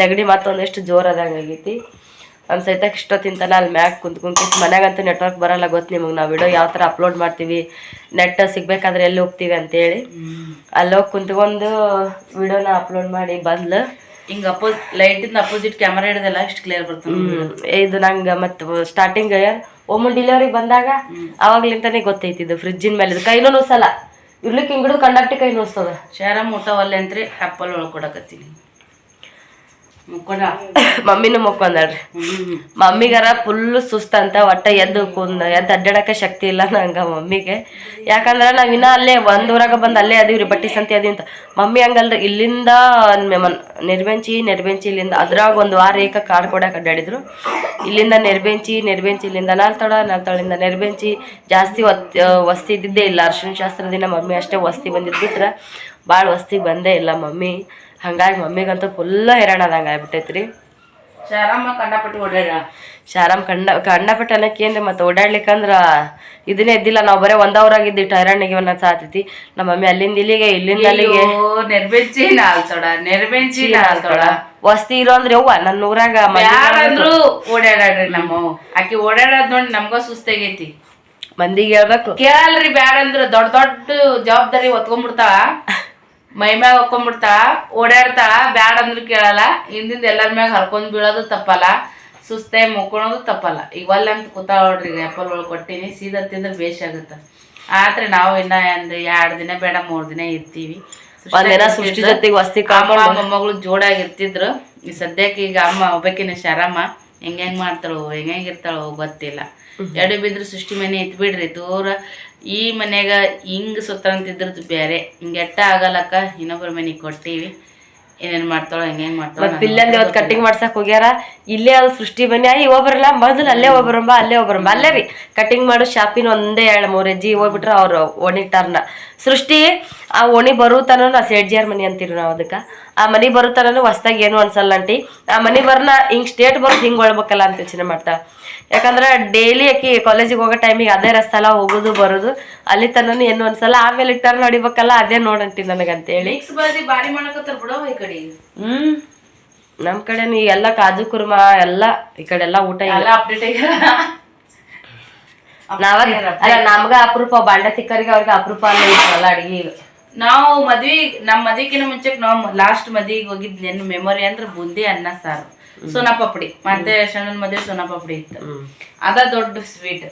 ನೆಗಡಿ ಮತ್ತೊಂದಿಷ್ಟು ಜೋರು ಆದಂಗೆ ಆಗೈತಿ. ಒಂದು ಸಹಿತ ಇಷ್ಟೊತ್ತಿಂತನ ಅಲ್ಲಿ ಮ್ಯಾಕ್ ಕುಂತ್ಕೊಂಡು ಮನೆಗಂತೂ ನೆಟ್ವರ್ಕ್ ಬರಲ್ಲ. ಗೊತ್ತು ನಿಮಗೆ ನಾವು ವಿಡಿಯೋ ಯಾವ ಥರ ಅಪ್ಲೋಡ್ ಮಾಡ್ತೀವಿ ನೆಟ್ ಸಿಗಬೇಕಾದ್ರೆ ಎಲ್ಲಿ ಹೋಗ್ತೀವಿ ಅಂತೇಳಿ. ಅಲ್ಲಿ ಹೋಗಿ ಕುಂತ್ಕೊಂಡು ವಿಡಿಯೋನ ಅಪ್ಲೋಡ್ ಮಾಡಿ ಬಂದ್ಲು. ಹಿಂಗೆ ಅಪೋಸ್ ಲೈಟಿಂದ ಅಪೋಸಿಟ್ ಕ್ಯಾಮರಾ ಹಿಡ್ದಲ್ಲ ಇಷ್ಟು ಕ್ಲಿಯರ್ ಬರ್ತದೆ. ಇದು ನಂಗೆ ಮತ್ತು ಸ್ಟಾರ್ಟಿಂಗ್ ಒಮ್ಮೆ ಡಿಲಿವರಿ ಬಂದಾಗ ಅವಾಗ್ಲಿಂತಾನೆ ಗೊತ್ತೈತಿ ಇದು ಫ್ರಿಜ್ಜಿನ ಮೇಲೆ. ಕೈನೂ ನೋಸಲ್ಲ. ಇರ್ಲಿಕ್ಕೆ ಹಿಂಗಿಡು ಕಂಡಕ್ಟಿ ಕೈ ನೋಸ್ತದ. ಊಟ ಒಲ್ಲೆ ಅಂತ್ರಿ ಆ್ಯಪಲ್ ಒಳಗೆ ಕೊಡಕತ್ತೀನಿ. ಮಮ್ಮಿನೂ ಮುಕ್ಕೊಂದಳ್ರಿ ಮಮ್ಮಿಗಾರ ಫುಲ್ ಸುಸ್ತಂತ ಒಟ್ಟ ಎದ್ದು ಕುಂದ ಎದ್ದು ಅಡ್ಡಾಡಕ್ಕೆ ಶಕ್ತಿ ಇಲ್ಲ ನಂಗೆ ಮಮ್ಮಿಗೆ. ಯಾಕಂದ್ರೆ ನಾವ್ ಇನ್ನ ಅಲ್ಲೇ ಒಂದ್ ಊರಾಗ ಬಂದು ಅಲ್ಲೇ ಅದೀವ್ರಿ ಬಟ್ಟಿ ಸಂತಿ ಅದಿ ಅಂತ. ಮಮ್ಮಿ ಹಂಗಲ್ರಿ ಇಲ್ಲಿಂದ ನೆರ್ಬೆಂಚಿ ನಿರ್ಬೆಂಚಿ ಇಲ್ಲಿಂದ ಅದ್ರಾಗ ಒಂದು ವಾರ ಏಕ ಕಾರ್ಡ್ ಕೊಡಕ್ಕೆ ಅಡ್ಡಾಡಿದ್ರು ಇಲ್ಲಿಂದ ನಿರ್ಬೆಂಚಿ ನಿರ್ಬೆಂಚಿ ಇಲ್ಲಿಂದ ನಾಲ್ತೊಳ ನಾಲ್ತೊಳಿಂದ ನಿರ್ಬೆಂಚಿ. ಜಾಸ್ತಿ ಒತ್ ವಸ್ತಿ ಇದ್ದಿದ್ದೇ ಇಲ್ಲ ಅರ್ಶಿನ ಶಾಸ್ತ್ರ ದಿನ ಮಮ್ಮಿ ಅಷ್ಟೇ ವಸ್ತಿ ಬಂದಿದ್ದು ಬಿಟ್ರೆ. ಭಾಳ ವಸ್ತಿ ಬಂದೇ ಇಲ್ಲ ಮಮ್ಮಿ. ಹಂಗಾಗಿ ಮಮ್ಮಿಗಂತೂ ಫುಲ್ಲ ಹೈರಾಣ ಆದಂಗೆ ಆಗ್ಬಿಟ್ಟೈತ್ರಿ. ಶಾರಮ್ಮ ಕಂಡಪಟ್ಟು ಓಡಾಡ ಶಾರಾಮ್ ಕಂಡ ಕಂಡಪಟ್ಟು ಅನ್ನಕ್ಕೆ ಏನ್ರಿ ಮತ್ತೆ ಓಡಾಡ್ಲಿಕ್ಕಂದ್ರ ಇದನ್ನೇ ಇದ್ದಿಲ್ಲ ನಾವು ಬರೇ ಒಂದ ಹೈರಾಣಿಗೆ ಟೈರಾಣಿಗೆ ಒಂದ್ ಸಾತೈತಿ. ನಮ್ಮ ಮಮ್ಮಿ ಅಲ್ಲಿಂದ ಇಲ್ಲಿಗೆ ಇಲ್ಲಿಂದ ಅಲ್ಲಿಗೆ ನೆರ್ಬೆಂಚಿ ನೆರ್ಬೆಂಚಿ ವಸ್ತಿ ಇರೋ ಅಂದ್ರೆ ಯವ್ವ ನನ್ನ ಊರಾಗ ಯಾರಂದ್ರು ಓಡಾಡ್ರಿ ನಮ್ಮ ಆಕಿ ಓಡಾಡೋದ್ ನೋಡಿ ನಮ್ಗ ಸುಸ್ತಾಗೈತಿ. ಮಂದಿಗೆ ಹೇಳ್ಬೇಕು. ಕೇಳಲ್ರಿ ಬ್ಯಾಡ ಅಂದ್ರ ದೊಡ್ಡ ದೊಡ್ಡ ಜವಾಬ್ದಾರಿ ಒತ್ಕೊಂಡ್ಬಿಡ್ತಾಳ ಮೈ ಮ್ಯಾಗ ಹೊಕ್ಕೊಂಡ್ಬಿಡ್ತಾಳ ಓಡಾಡ್ತಾಳ ಬ್ಯಾಡ ಅಂದ್ರೆ ಕೇಳಲ್ಲ. ಹಿಂದಿಂದ ಎಲ್ಲರ ಮ್ಯಾಗ ಹರ್ಕೊಂಡ್ ಬೀಳೋದು ತಪ್ಪಲ್ಲ. ಸುಸ್ತೆ ಮುಕ್ಕೊಳೋದು ತಪ್ಪಲ್ಲ. ಈಗ ಒಲ್ಲೆ ಅಂತ ಕೂತಾಳ ನೋಡ್ರಿ ಈಗ ಆ್ಯಪಲ್ ಒಳಗೆ ಕೊಟ್ಟಿನಿ ಸೀದಾ ತಿಂದ್ರೆ ಬೇಷ್ ಆಗುತ್ತೆ. ಆದ್ರೆ ನಾವು ಇನ್ನ ಒಂದು ಎರಡು ದಿನ ಬೇಡ ಮೂರು ದಿನ ಇರ್ತೀವಿ. ಅಮ್ಮ ಮೊಮ್ಮಗಳು ಜೋಡಾಗಿರ್ತಿದ್ರು ಈ ಸದ್ಯಕ್ಕೆ ಈಗ ಅಮ್ಮ ಒಬ್ಬಾಕಿನ ಶರಮ್ಮ ಹೆಂಗ್ ಹೆಂಗ್ ಮಾಡ್ತಾಳೋ ಹೆಂಗ್ ಇರ್ತಾಳೋ ಗೊತ್ತಿಲ್ಲ. ಎಡೆ ಬಿದ್ರು ಸೃಷ್ಟಿ ಮನೆ ಇತ್ ಬಿಡ್ರಿ ದೂರ ಈ ಮನ್ಯಾಗ ಹಿಂಗ್ ಸುತ್ತಂತಿದ್ರದ್ದು ಬೇರೆ ಹಿಂಗೆ ಎಟ್ಟ ಆಗಲಕ್ಕ ಇನ್ನೊಬ್ರ ಮನೆಗೆ ಕೊಟ್ಟಿವಿ ಏನೇನು ಮಾಡ್ತಾಳೋ ಹೆಂಗೆ ಹೆಂಗೆ ಮಾಡ್ತಾಳೋ ಮತ್ತೆ ಪಿಲ್ಲಂದ ಇವತ್ತು ಕಟ್ಟಿಂಗ್ ಮಾಡ್ಸಕ್ ಹೋಗ್ಯಾರ? ಇಲ್ಲೇ ಅದು ಸೃಷ್ಟಿ ಬನ್ನಿ. ಆಯ್ ಒಬ್ಬರಲ್ಲ ಮೊದಲು ಅಲ್ಲೇ ಒಬ್ಬರಂಬ ಅಲ್ಲೇ ಒಬ್ಬರಂಬ ಅಲ್ಲೇ ರೀ. ಕಟ್ಟಿಂಗ್ ಮಾಡೋ ಶಾಪಿನ ಒಂದೇ ಎರಡು ಮೂರು ಹೆಜ್ಜೆ ಹೋಗ್ಬಿಟ್ರೆ ಅವ್ರು ಓಣಿಟಾರ್ನ ಸೃಷ್ಟಿ ಆ ಓಣಿ ಬರುತ್ತಾನೂ ನಾ ಸೇಡ್ಜಿಯಾರ್ ಮನಿ ಅಂತೀರಿ ನಾವು ಅದಕ್ಕೆ. ಆ ಮನಿ ತನೂ ಹೊಸ್ದಾಗಿ ಏನು ಅನ್ಸಲ್ಲ ಅಂಟಿ ಆ ಮನಿ ಬರ್ನ ಹಿಂಗ್ ಸ್ಟೇಟ್ ಬರೋದು ಹಿಂಗೆ ಒಳ್ಬೇಕಲ್ಲ ಅಂತ ಯೋಚನೆ ಮಾಡ್ತಾ. ಯಾಕಂದ್ರೆ ಡೈಲಿ ಆಕಿ ಕಾಲೇಜಿಗೆ ಹೋಗೋ ಟೈಮಿಗೆ ಅದೇ ರಸ್ತಲ್ಲ ಹೋಗೋದು ಬರೋದು. ಅಲ್ಲಿ ತನೂ ಏನು ಅನ್ಸಲ್ಲ. ಆಮೇಲೆ ಟರ್ನ್ ಹೊಡಿಬೇಕಲ್ಲ ಅದೇ ನೋಡಂಟಿ ನನಗಂತೇಳಿ. ಬಾರಿ ಹ್ಮ್. ನಮ್ ಕಡೆ ನೀ ಎಲ್ಲ ಕಾಜು ಕುರ್ಮಾ ಎಲ್ಲ ಈ ಕಡೆ ಎಲ್ಲ ಊಟ ನಾವ ನಮ್ಗ ಅಪರೂಪ ಬಾಂಡೆ ತಿಕ್ಕರಿಗೆ ಅವ್ರಿಗೆ ಅಪರೂಪ ಅಲ್ಲ ಅಡಿಗೆ. ನಾವು ಮದ್ವಿ ನಮ್ ಮದ್ವಿಕಿನ ಮುಂಚೆ ನಾವು ಲಾಸ್ಟ್ ಮದ್ವಿಗೆ ಹೋಗಿದ್ ನೆನ್ ಮೆಮೊರಿ ಅಂದ್ರೆ ಬುಂದಿ ಅನ್ನ ಸಾರು. ಸೋನಾ ಪಪಡಿ ಮತ್ತೆ ಶಣ್ಣನ್ ಮದ್ವೆ ಸೋನಾ ಪಪಡಿ ಇತ್ತು. ಅದ ದೊಡ್ಡ ಸ್ವೀಟ್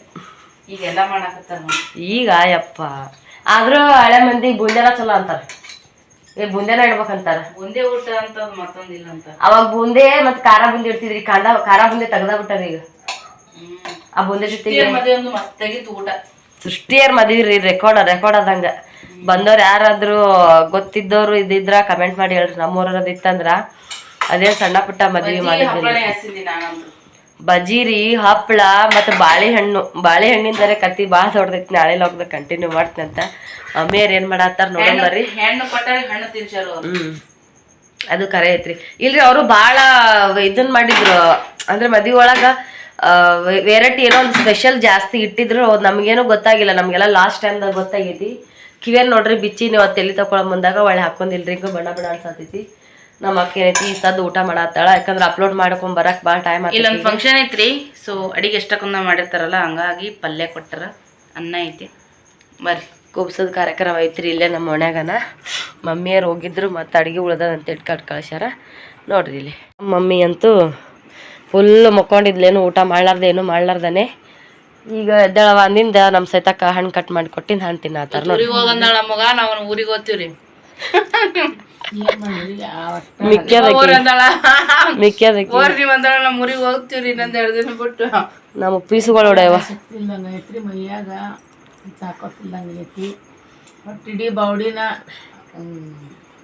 ಈಗೆಲ್ಲ ಮಾಡಕತ್ತಾರ. ಈಗ ಯಪ್ಪ ಆದ್ರೂ ಹಳೆ ಮಂದಿ ಬುಂದೆನ ಚಲೋ ಅಂತಾರ. ಏ ಬುಂದೆನ ಇಡ್ಬೇಕಂತಾರ. ಬೂಂದಿ ಊಟ ಅಂತ ಮತ್ತೊಂದಿಲ್ಲ ಅಂತ. ಅವಾಗ ಬುಂದೆ ಮತ್ತೆ ಖಾರ ಬುಂದಿ ಇಡ್ತಿದ್ರಿ. ಕಾಂಡ ಖಾರ ಬುಂದಿ ತೆಗ್ದ ಬಿಟ್ಟಾರ ಈಗ ಆ ಬುಂದೆ ಜೊತೆಗೆ ಮದ್ವೆ ಒಂದು ಮಸ್ತಾಗಿತ್ತು ಊಟ. ಸೃಷ್ಟಿಯರ್ ಮದ್ವಿ ರೀ ರೆಕಾರ್ಡ್ ರೆಕಾರ್ಡ್ ಆದಂಗ. ಬಂದವ್ರು ಯಾರಾದ್ರೂ ಗೊತ್ತಿದ್ದವ್ರು ಇದ್ದಿದ್ರ ಕಮೆಂಟ್ ಮಾಡಿ ಹೇಳ್ರಿ. ನಮ್ಮೂರದ ಇತ್ತಂದ್ರ ಅದೇ ಸಣ್ಣ ಪುಟ್ಟ ಮದ್ವಿ ಮಾಡಿದ್ರು ಬಜೀರಿ ಹಪ್ಪಳ ಮತ್ತು ಬಾಳೆಹಣ್ಣು. ಬಾಳೆಹಣ್ಣಿಂದರೆ ಕತ್ತಿ ಭಾಳ ದೊಡ್ಡದೈತಿ ನಾಳೆ ಲಾಕ್ದ ಕಂಟಿನ್ಯೂ ಮಾಡ್ತೀನಿ ಅಂತ. ಅಮ್ಮಿಯರ್ ಏನು ಮಾಡತ್ತಾರ ನೋಡೋಣ ಬರ್ರಿ. ಅದು ಕರೆ ಐತ್ರಿ. ಇಲ್ರಿ ಅವರು ಭಾಳ ಇದನ್ನ ಮಾಡಿದ್ರು. ಅಂದ್ರೆ ಮದ್ವಿ ಒಳಗ ವೆರೈಟಿ ಏನೋ ಒಂದು ಸ್ಪೆಷಲ್ ಜಾಸ್ತಿ ಇಟ್ಟಿದ್ರು. ನಮ್ಗೇನು ಗೊತ್ತಾಗಿಲ್ಲ. ನಮ್ಗೆಲ್ಲ ಲಾಸ್ಟ್ ಟೈಮ್ದಾಗ ಗೊತ್ತಾಗೈತಿ. ಕಿವಿಯಲ್ಲಿ ನೋಡ್ರಿ ಬಿಚ್ಚಿ ನೀವು ಅದು ತಲೆ ತಗೊಳ ಮುಂದಾಗ ಒಳ್ಳೆ ಹಾಕೊಂಡಿಲ್ರಿ ಹಿಂಗೆ ಬಣ್ಣ ಬಣ್ಣ ಅನ್ಸತೈತಿ. ನಮ್ಮ ಅಕ್ಕ ಏನೈತಿ ಈ ಸದ್ದು ಊಟ ಮಾಡತ್ತಾಳ ಯಾಕಂದ್ರೆ ಅಪ್ಲೋಡ್ ಮಾಡ್ಕೊಂಡ್ ಬರಕ್ ಭಾಳ ಟೈಮ್ ಇಲ್ಲೊಂದು ಫಂಕ್ಷನ್ ಐತ್ರಿ ಸೊ ಅಡಿಗೆ ಎಷ್ಟಕ್ಕೊಂದ ಮಾಡಿರ್ತಾರಲ್ಲ ಹಂಗಾಗಿ ಪಲ್ಯ ಕೊಟ್ಟಾರ ಅನ್ನ ಐತಿ. ಬರ್ರಿ. ಕುಬ್ಸದ ಕಾರ್ಯಕ್ರಮ ಐತ್ರಿ ಇಲ್ಲೇ ನಮ್ಮ ಮನ್ಯಾಗನ. ಮಮ್ಮಿಯರು ಹೋಗಿದ್ರು ಮತ್ತು ಅಡುಗೆ ಉಳ್ದದ ಅಂತ ಇಟ್ಕಟ್ ಕಳ್ಸ್ಯಾರ. ನೋಡ್ರಿ ಇಲ್ಲಿ. ಮಮ್ಮಿ ಅಂತೂ ಫುಲ್ ಮಕ್ಕೊಂಡಿದ್ಲೇನು ಊಟ ಮಾಡ್ಲಾರ್ದೇನು ಮಾಡ್ಲಾರ್ದನೆ. ಈಗ ಎದ್ದೇಳವ ಅಂದಿಂದ ನಮ್ಮ ಸೈತಕ್ಕ ಹಣ್ಣು ಕಟ್ ಮಾಡಿ ಕೊಟ್ಟಿನ ಹಣ್ಣು ತಿನ್ನತ್ತಾರ ನೋಡಿ. ಊರಿಗೆ ಹೋಗಂದಾಳ ಮಗ ನಾವು ಊರಿಗೆ ಹೋಗ್ತೀವ್ರಿ ಊರ್ ಅಂದಾಳ. ಮಿಕ್ಕ್ಯದಕ್ಕೆ. ಓರ್ರಿ ಬಂದಾಳ ನಮ್ಮ ಊರಿಗೆ ಹೋಗ್ತೀವ್ರಿ ಇನ್ನೊಂದ್ ಎರಡು ದಿನ ಬಿಟ್ಟು. ನಮ್ಮ ಪೀಸುಗಳು ಹೊಡೆಯವ. ಇಲ್ದಂಗೆ ಐತ್ರಿ ಮೈಯಾಗ. ತಾಕತ್ತಿಲ್ದಂಗೆ ಐತಿ. ಒಟ್ಟು ಇಡೀ ಬಾಡಿನ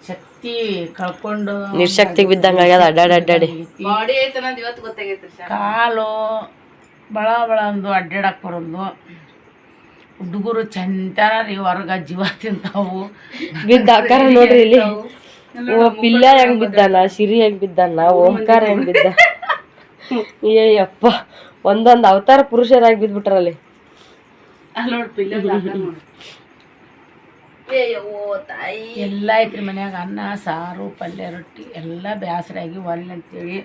ಶಕ್ತಿ ಕಳ್ಕೊಂಡು ನಿರ್ಶಕ್ತಿಗೆ ಬಿದ್ದಂಗೆ ಆಗ್ಯದ. ಅಡ್ಡಾಡಿ ಅಡ್ಡಾಡಿ. ಬಾಡಿ ಐತನ ಇವತ್ತು ಗೊತ್ತಾಗೈತ್ರಿ ಸರ್? ಕಾಲು ಬಳ ಭಾಳ ಅಂದು ಅಡ್ಡಾಡಕ್ಕೆ ಬರೋದು. ಹುಡುಗರು ಚಂತಾನ ರೀ ಹೊರಗ ಜೀವ ತಿಂತಾವು. ಬಿದ್ದ ಆಕಾರ ನೋಡ್ರಿ ಇಲ್ಲಿ. ಓ ಪಿಲ್ಲ ಹೆಂಗ್ ಬಿದ್ದಲ್ಲ ಸಿರಿ ಹೆಂಗ್ ಬಿದ್ದಲ್ಲ ಓಂಕಾರ ಹೆಂಗ್ ಬಿದ್ದ? ಏಯಪ್ಪ ಒಂದೊಂದು ಅವತಾರ ಪುರುಷರಾಗಿ ಬಿದ್ಬಿಟ್ರಲ್ಲಿ. ಎಲ್ಲ ಐತ್ರಿ ಮನ್ಯಾಗ ಅನ್ನ ಸಾರು ಪಲ್ಯ ರೊಟ್ಟಿ ಎಲ್ಲ ಬೇಸರಾಗಿ ಒಲ್ಲೆ ಅಂತೇಳಿ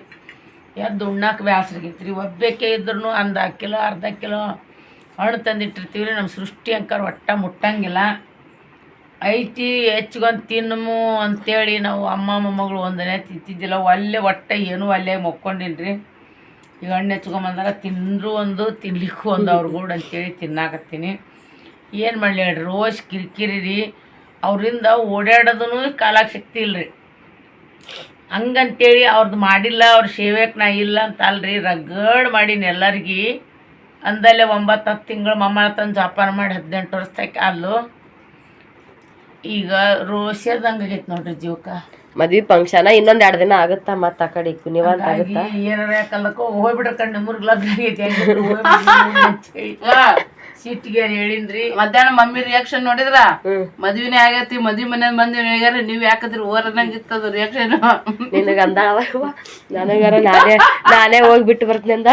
ಎದ್ದು ಉಣ್ಣಾಕ ರೀ ಒಬ್ಬಕ್ಕೆ ಇದ್ರೂ ಒಂದು ಕಿಲೋ, ಅರ್ಧ ಕಿಲೋ ಹಣ್ಣು ತಂದಿಟ್ಟಿರ್ತೀವಿ ರೀ ನಮ್ಮ ಸೃಷ್ಟಿ ಅಂಕರ್ ಒಟ್ಟ ಮುಟ್ಟಂಗಿಲ್ಲ. ಐತಿ ಹೆಚ್ಚಿಗೊಂದು ತಿನ್ನಮು ಅಂತೇಳಿ ನಾವು ಅಮ್ಮ ಮೊಮ್ಮಗಳು ಒಂದನೇ ತಿಂತಿದ್ದಿಲ್ಲ. ಒಲ್ಲೆ ಒಟ್ಟೆ ಏನು ಒಲ್ಲೆ ಮೊಕ್ಕೊಂಡಿನ್ರಿ. ಈಗ ಹಣ್ಣು ಹೆಚ್ಕೊಂಬಂದಾಗ ತಿಂದರೂ ಒಂದು, ತಿನ್ಲಿಕ್ಕೂ ಒಂದು ಅವ್ರ ಗೂಡು ಅಂತೇಳಿ ತಿನ್ನಾಕತ್ತೀನಿ. ಏನು ಮಾಡಲಿ ಹೇಳ್ರಿ ರೋಸ್ ಕಿರಿಕಿರಿ ರೀ ಅವರಿಂದ ಓಡಾಡೋದೂ ಕಾಲಾಗ ಶಕ್ತಿ ಇಲ್ರಿ. ಹಂಗಂತೇಳಿ ಅವ್ರದ್ದು ಮಾಡಿಲ್ಲ ಅವ್ರ ಸೇವೆಕ್ ನಾ ಇಲ್ಲ ಅಂತ ಅಲ್ರಿ ರಗಡ್ ಮಾಡೀನಿ ಎಲ್ಲರಿಗೆ. ಅಂದಲ್ಲೇ ಒಂಬತ್ತು ಹತ್ತು ತಿಂಗಳು ಮಮ್ಮಳ ತಂದು ಜಪಾನ ಮಾಡಿ ಹದಿನೆಂಟು ವರ್ಷದಾಗ ಅಲ್ಲು ಈಗ ರೋಷದಂಗೆ ಆಗೈತೆ ನೋಡ್ರಿ ಜೀವಕ್ಕೆ. ಮದ್ವಿ ಫಂಕ್ಷನ್ ಇನ್ನೊಂದ್ ಎರಡು ದಿನ ಆಗುತ್ತಾ ಮತ್ತ ಆ ಕಡೆ ಕುನಿವಂತ ಆಗುತ್ತಾ? ಏನಾರ ಯಾಕಲ್ಲಕ್ಕೋ ಹೋಗ್ಬಿಡ್ರ ಕಣ್ಣು ನಿಮ್ಮೂರ್ಗೆ ಲಗ್ನ ಆಗೈತಿ ಸಿಟ್ಟಿಗೆ ಹೇಳಿನ್ರಿ? ಮಧ್ಯಾಹ್ನ ಮಮ್ಮಿ ರಿಯಾಕ್ಷನ್ ನೋಡಿದ್ರ? ಮದ್ವಿನೇ ಆಗೈತಿ ಮದ್ವಿ ಮನೆ ಮಂದಿ ಹೇಳ್ಯಾರ ನೀವ್ ಯಾಕಂದ್ರೆ ಅನ್ನಂಗಿತ್ತದ ರಿಯಾಕ್ಷನ್ ನಿನಗ ಯವ್ವ, ನನಗಾರ ನಾನೇ ನಾನೇ ಹೋಗ್ಬಿಟ್ಟು ಬರ್ತೀನಿ ಅಂದ.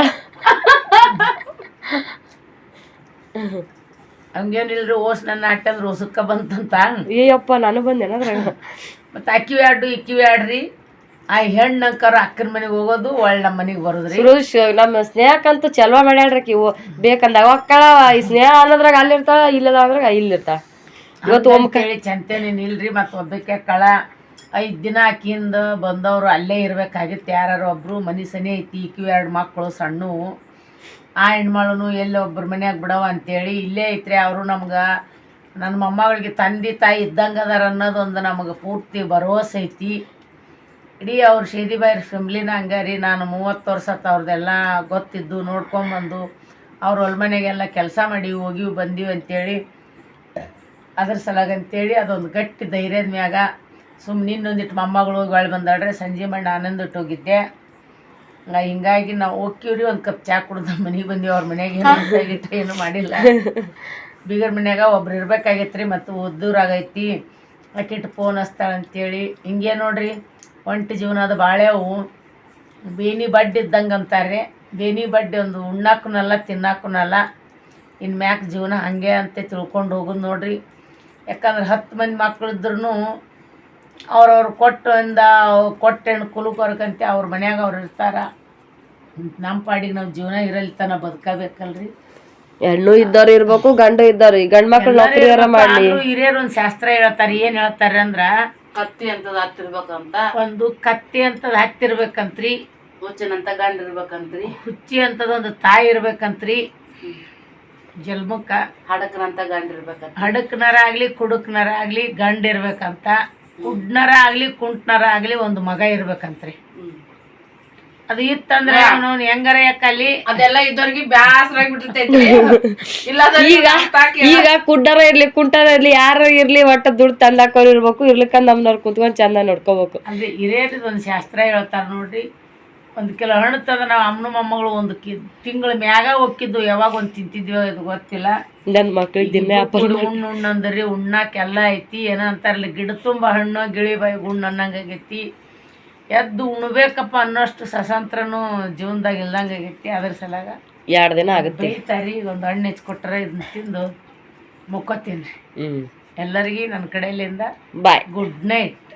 ಹಂಗೇನಿಲ್ರಿ ಓಸ್ ನನ್ನ ಹಾಕಂದ್ರೆ ಓಸಕ್ಕ ಬಂತಂತ? ಏಯಪ್ಪ ನಾನು ಬಂದೆ ಮತ್ತೆ ಅಕ್ಕಿವಿ ಆಡು ಇಕ್ಕಿವಿ ಆಡ್ರಿ ಆ ಹೆಣ್ಣಂಕರ ಅಕ್ಕನ ಮನೆಗೆ ಹೋಗೋದು ಒಳ್ಳೆ ನಮ್ಮ ಮನೆಗೆ ಬರೋದ್ರಿ. ಸುರೇಶ್ ನಮ್ಮ ಸ್ನೇಹಕ್ಕಂತೂ ಚಲೋ ಮಾಡ್ಯಾಳ್ರಿ ಇವು ಬೇಕಂದಾಗ ಒಕ್ಕಳ ಈ ಸ್ನೇಹ ಅನ್ನೋದ್ರಾಗ ಅಲ್ಲಿರ್ತಾಳ ಇಲ್ಲದಾದ್ರಾಗ ಇಲ್ಲಿರ್ತಾಳ ಇವತ್ತು ಒಮ್ಮ ಹೇಳಿ ಚಂತೇನೆ ನಿಲ್ರಿ ಮತ್ತು ಒಬ್ಬಕ್ಕೆ ಕಳ. ಐದು ದಿನ ಆಕಿಂದ ಬಂದವರು ಅಲ್ಲೇ ಇರ್ಬೇಕಾಗಿತ್ತು. ಯಾರು ಒಬ್ರು ಮನೆ ಸನಿ ಐತಿ ಈಕಿವು ಎರಡು ಮಕ್ಕಳು ಸಣ್ಣವು ಆ ಹೆಣ್ಮಳನು ಎಲ್ಲಿ ಒಬ್ರ ಮನ್ಯಾಗ ಬಿಡವ ಅಂತೇಳಿ ಇಲ್ಲೇ ಐತ್ರಿ ಅವರು ನಮ್ಗೆ. ನನ್ನ ಮೊಮ್ಮಗಳಿಗೆ ತಂದೆ ತಾಯಿ ಇದ್ದಂಗೆ ಅದಾರ ಅನ್ನೋದು ಒಂದು ನಮಗೆ ಪೂರ್ತಿ ಭರವಸೆ ಐತಿ. ಇಡೀ ಅವ್ರ ಶೇದಿಬಾಯಿ ಫ್ಯಾಮ್ಲಿನ ರೀ, ನಾನು ಮೂವತ್ತು ವರ್ಷ ಅವ್ರದ್ದೆಲ್ಲ ಗೊತ್ತಿದ್ದು ನೋಡ್ಕೊಂಬಂದು ಅವ್ರ ಹೊಲ ಮನೆಗೆಲ್ಲ ಕೆಲಸ ಮಾಡಿ, ಹೋಗಿವಿ, ಬಂದೀವಿ ಅಂತೇಳಿ ಅದ್ರ ಸಲಾಗ ಅಂತೇಳಿ ಅದೊಂದು ಗಟ್ಟಿ ಧೈರ್ಯದ ಮ್ಯಾಗ ಸುಮ್ಮನೆ ಇನ್ನೊಂದಿಟ್ಟು ಮೊಮ್ಮಗಳು ಹೋಗಿ ಬಂದಾಡ್ರೆ ಸಂಜೆ ಮಾಡಿ ಆನಂದಟ್ಟು ಹೋಗಿದ್ದೆ. ಹಂಗ ಹಿಂಗಾಗಿ ನಾವು ಹೋಗ್ತೀವ್ರಿ ಒಂದು ಕಪ್ ಚಾ ಕುಡ್ದು ಮನೆಗೆ ಬಂದೀವಿ, ಅವ್ರ ಮನೆಗೆ ಏನು ಮಾಡಿಲ್ಲ. ಬೀಗರ ಮನ್ಯಾಗ ಒಬ್ರು ಇರ್ಬೇಕಾಗೈತ್ರಿ, ಮತ್ತು ಉದ್ದೂರಾಗೈತಿ ಅಟ್ಟಿಟ್ಟು ಫೋನ್ ಹಚ್ತಾಳ ಅಂತೇಳಿ ಹಿಂಗೆ ನೋಡ್ರಿ ಒಂಟಿ ಜೀವನ ಅದು ಬಾಳೆವು ಬೇನಿ ಬಡ್ಡಿ ಇದ್ದಂಗೆ ಅಂತಾರೆ ಬೇನಿ ಬಡ್ಡಿ ಒಂದು ಉಣ್ಣಕ್ಕೂನಲ್ಲ ತಿನ್ನಕ್ಕೂನಲ್ಲ ಇನ್ನು ಮ್ಯಾಕ್ ಜೀವನ ಹಾಗೆ ಅಂತ ತಿಳ್ಕೊಂಡು ಹೋಗೋದು ನೋಡ್ರಿ. ಯಾಕಂದ್ರೆ ಹತ್ತು ಮಂದಿ ಮಕ್ಕಳಿದ್ರು ಅವ್ರವ್ರು ಕೊಟ್ಟು ಇಂದ ಕೊಟ್ಟು ಹೆಣ್ಣು ಕುಲುಕೋರ್ಕಂತೆ ಅವ್ರ ಮನ್ಯಾಗ ಅವ್ರು ಇರ್ತಾರ. ನಮ್ಮ ಪಾಡಿಗೆ ನಾವು ಜೀವನ ಇರಲಿ ತನ ಬದುಕಬೇಕಲ್ರಿ. ಹೆಣ್ಣು ಇದ್ದವ್ರು ಇರ್ಬೇಕು ಗಂಡು ಇದ್ದವ್ರು. ಗಂಡು ನೌಕರಿಯಾರ ಮಾಡ್ಲಿ. ಹಿರಿಯರು ಒಂದು ಶಾಸ್ತ್ರ ಹೇಳ್ತಾರೆ ಏನು ಹೇಳ್ತಾರೆ ಅಂದ್ರ ಕತ್ತಿ ಅಂತದ ಹತ್ತಿರ್ಬೇಕಂತ. ಒಂದು ಕತ್ತಿ ಅಂತದ್ ಹತ್ತಿರ್ಬೇಕಂತ್ರಿ. ಅಂತ ಗಂಡ ಇರ್ಬೇಕಂತ್ರಿ. ಹುಚ್ಚಿ ಅಂತದ ಒಂದು ತಾಯಿ ಇರ್ಬೇಕಂತ್ರಿ. ಜಲ್ಮಕ್ಕ ಹಡಕ್ನಂತ ಗಂಡ ಇರ್ಬೇಕಂತ ಹಡಕ್ನರ ಆಗ್ಲಿ ಕುಡುಕ್ನರ ಆಗ್ಲಿ ಗಂಡ ಇರ್ಬೇಕಂತ. ಕುಡ್ನರ ಆಗ್ಲಿ ಕುಂಟ್ನರ ಆಗ್ಲಿ ಒಂದು ಮಗ ಇರ್ಬೇಕಂತ್ರಿ. ಅದು ಇತ್ತಂದ್ರೆ ಅವನು ಹೆಂಗಾರ ಯಾಕಲ್ಲಿ ಅದೆಲ್ಲ ಇದ್ದವ್ರಿಗೆ ಬ್ಯಾಸರ ಆಗ್ಬಿಟ್ಟಿರ್ತೈತಿ ಇಲ್ಲ ಈಗ ಈಗ ಕುಡ್ಡರ ಇರ್ಲಿ ಕುಂಟರ ಇರ್ಲಿ ಯಾರ ಇರ್ಲಿ ಒಟ್ಟ ದುಡ್ಡು ತಂದಾಕೋರ್ ಇರ್ಬೇಕು ಇರ್ಲಿಕ್ಕ ನಮ್ನವ್ರು ಕುತ್ಕೊಂಡ್ ಚಂದ ನೋಡ್ಕೋಬೇಕು. ಅಂದ್ರೆ ಹಿರಿಯರದ ಒಂದು ಶಾಸ್ತ್ರ ಹೇಳ್ತಾರೆ ನೋಡ್ರಿ ಒಂದು ಕಿಲೋ ಹಣ್ಣು ತಂದ ನಾವು ಅಮ್ಮನ ಮೊಮ್ಮಗಳು ಒಂದು ಕಿ ತಿಂಗಳ ಮ್ಯಾಗ ಹೋಗಿದ್ದು ಯಾವಾಗ ಒಂದು ತಿಂತಿದ್ವಿ ಇದು ಗೊತ್ತಿಲ್ಲ. ನನ್ನ ಮಕ್ಳಿಗೆ ದಿನ ಉಣ್ಣು ಉಣ್ಣು ಉಣ್ಣು ಅಂದ್ರಿ ಉಣ್ಣಾಕೆಲ್ಲ ಐತಿ ಏನೋ ಅಂತಾರಲ್ಲ ಗಿಡ ತುಂಬ ಹಣ್ಣು ಗಿಳಿ ಬಾಯಿ ಉಣ್ಣು ಅನ್ನಂಗೆ ಆಗೈತಿ. ಎದ್ದು ಉಣ್ಬೇಕಪ್ಪ ಅನ್ನೋಷ್ಟು ಸಸಂತ್ರನು ಜೀವನದಾಗ ಇಲ್ದಂಗೆ ಆಗೈತಿ ಅದ್ರ ಸಲಾಗ. ಎರಡು ದಿನ ಆಗುತ್ತೆ. ಬೈತಾರಿ ಒಂದು ಹಣ್ಣು ಹೆಚ್ಕೊಟ್ರೆ ಇದನ್ನ ತಿಂದು ಮುಕ್ಕೋತೀನಿ ಹ್ಮ್. ಎಲ್ಲರಿಗೂ ನನ್ನ ಕಡೆಯಿಂದ ಬಾಯ್ ಗುಡ್ ನೈಟ್.